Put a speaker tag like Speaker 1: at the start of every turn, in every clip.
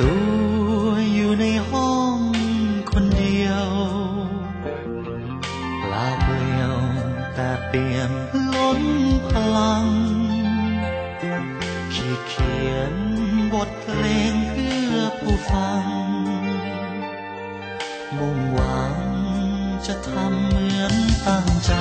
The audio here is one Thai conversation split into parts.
Speaker 1: ตัวอยู่ในห้องคนเดียวลาเปลี่ยวแต่เปี่ยมล้นพลัง ขีดเขียนบทเพลงเพื่อผู้ฟัง มุ่งหวังจะทำเหมือนตั้งใจ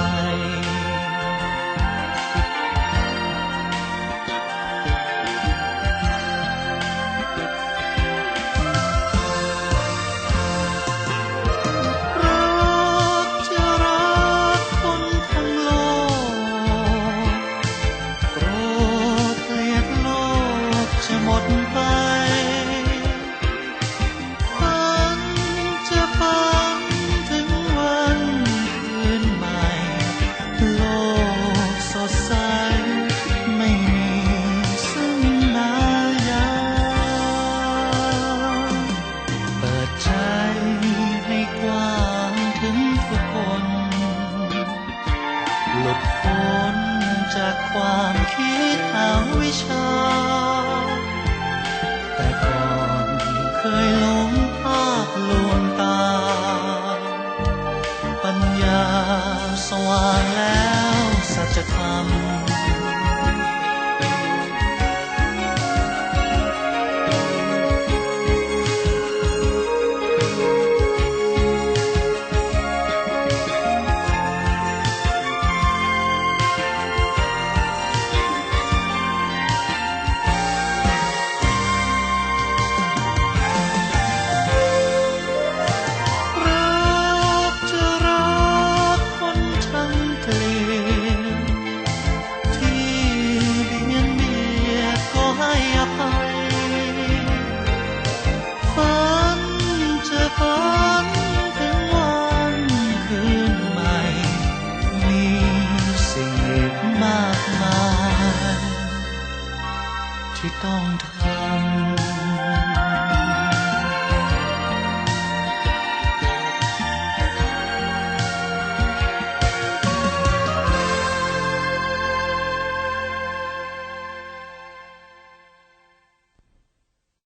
Speaker 1: ความคิดหาวิชา แต่ก่อนเคยหลงภาพลวงตา ปัญญาสว่างแล้วสัจธรรม ต้องทำ